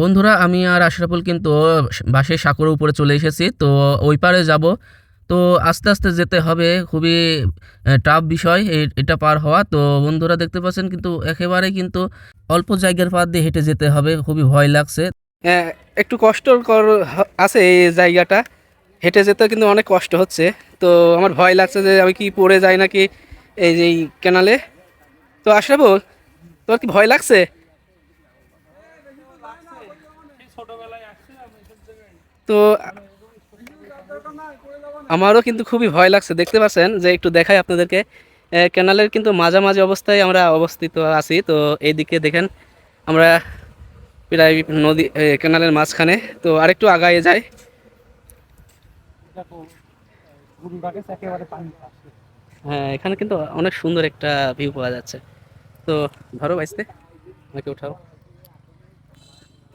বন্ধুরা, আমি আর আশরাফুল কিন্তু বাসের সাঁকোর উপরে চলে এসেছি, তো ওই পারে যাব। তো আস্তে আস্তে যেতে হবে, খুবই টাফ বিষয় এটা পার হওয়া। তো বন্ধুরা দেখতে পাচ্ছেন কিন্তু একেবারে কিন্তু অল্প জায়গার পার দিয়ে হেঁটে যেতে হবে, খুবই ভয় লাগছে। একটু কষ্টকর আছে এই জায়গাটা, হেঁটে যেতে কিন্তু অনেক কষ্ট হচ্ছে। তো আমার ভয় লাগছে যে আমি কি পড়ে যাই নাকি এই যে ক্যানালে তো আশরাফুল তোর কি ভয় লাগছে? তো আমারও কিন্তু খুবই ভয় লাগছে। দেখতে পাচ্ছেন যে একটু দেখাই আপনাদেরকে। ক্যানালের কিন্তু মাঝামাঝি অবস্থায় আমরা অবস্থিত আছি। তো এইদিকে দেখেন আমরা প্রায় নদী ক্যানালের মাঝখানে। তো আরেকটু আগায় যায় হ্যাঁ এখানে কিন্তু অনেক সুন্দর একটা ভিউ পাওয়া যাচ্ছে। তো ধরো বাইসতে আমাকে উঠাও।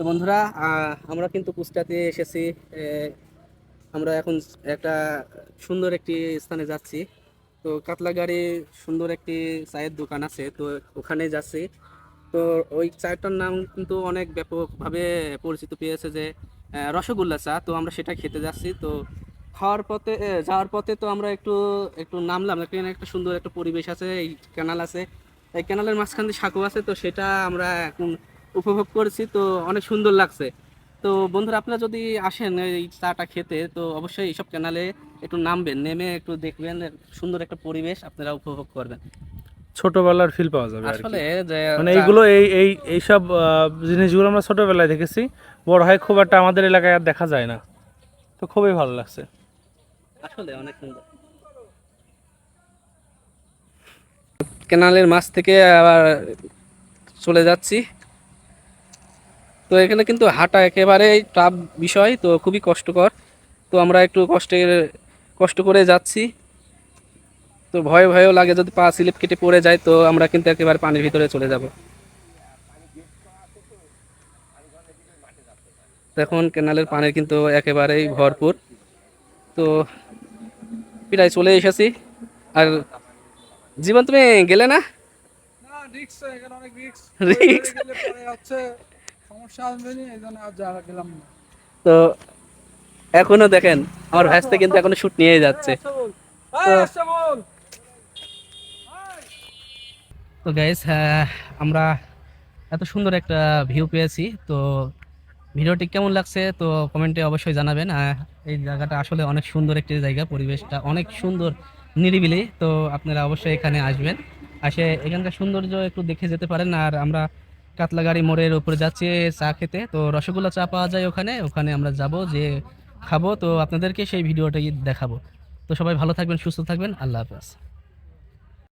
তো বন্ধুরা আমরা কিন্তু কুষ্টাতে এসেছি আমরা এখন একটা সুন্দর একটি স্থানে যাচ্ছি। তো কাতলা গাড়ি সুন্দর একটি চায়ের দোকান আছে, তো ওখানে যাচ্ছি। তো ওই চায়েরটার নাম কিন্তু অনেক ব্যাপকভাবে পরিচিত পেয়েছে যে রসগোল্লা চা, তো আমরা সেটা খেতে যাচ্ছি। তো খাওয়ার পথে যাওয়ার পথে তো আমরা একটু একটু নামলাম, এখানে একটা সুন্দর একটা পরিবেশ আছে, এই ক্যানাল আছে। এই ক্যানালের মাঝখান দিয়ে সাঁকো আছে, তো সেটা আমরা এখন উপভোগ করেছি তো অনেক সুন্দর লাগছে। তো বন্ধুরা আপনারা যদি আসেন এই চাটা খেতে তো অবশ্যই এইসব ক্যানালে একটু নামবেন নেমে একটু দেখবেন সুন্দর একটা পরিবেশ আপনারা উপভোগ করবেন। ছোটবেলার ফিল পাওয়া যাবে আসলে মানে এইগুলো এই এই এইসব জিনিসগুলো আমরা ছোটবেলায় দেখেছি বড় হয় খুব একটা আমাদের এলাকায় আর দেখা যায় না। তো খুবই ভালো লাগছে। আসলে অনেক সুন্দর। কেনালের মাছ থেকে আবার চলে যাচ্ছি। তো এখানে কিন্তু হাঁটা একেবারে টাফ বিষয় তো খুবই কষ্টকর। তো আমরা একটু কষ্টের কষ্ট করে যাচ্ছি। তো ভয় ভয়ও লাগে যদি পা স্লিপ কেটে পড়ে যায় তো আমরা কিন্তু একেবারে পানির ভিতরে চলে যাব। এখন ক্যানালের পানি কিন্তু একেবারেই ভরপুর। তো প্রায় চলে এসেছি। আর জীবন তুমি গেলে না? না রিক্স তো এখনও দেখেন আমার ভ্যাসতে কিন্তু এখনও শুট নিয়ে যাচ্ছে। তো আমরা এত সুন্দর একটা ভিউ পেয়েছি। তো ভিডিওটি কেমন লাগছে তো কমেন্টে অবশ্যই জানাবেন। এই জায়গাটা আসলে অনেক সুন্দর একটি জায়গা পরিবেশটা অনেক সুন্দর নিরিবিলি। তো আপনারা অবশ্যই এখানে আসবেন। আসে এখানকার সৌন্দর্য একটু দেখে যেতে পারেন। আর আমরা কাতলাগাড়ি মোড়ের উপরে যাচ্ছে, চা খেতে। তো রসগোল্লা চা পাওয়া যায় ওখানে ওখানে আমরা যাব, যে খাব। তো আপনাদেরকে সেই ভিডিওটাই দেখাবো। তো সবাই ভালো থাকবেন, সুস্থ থাকবেন। আল্লাহ হাফেজ।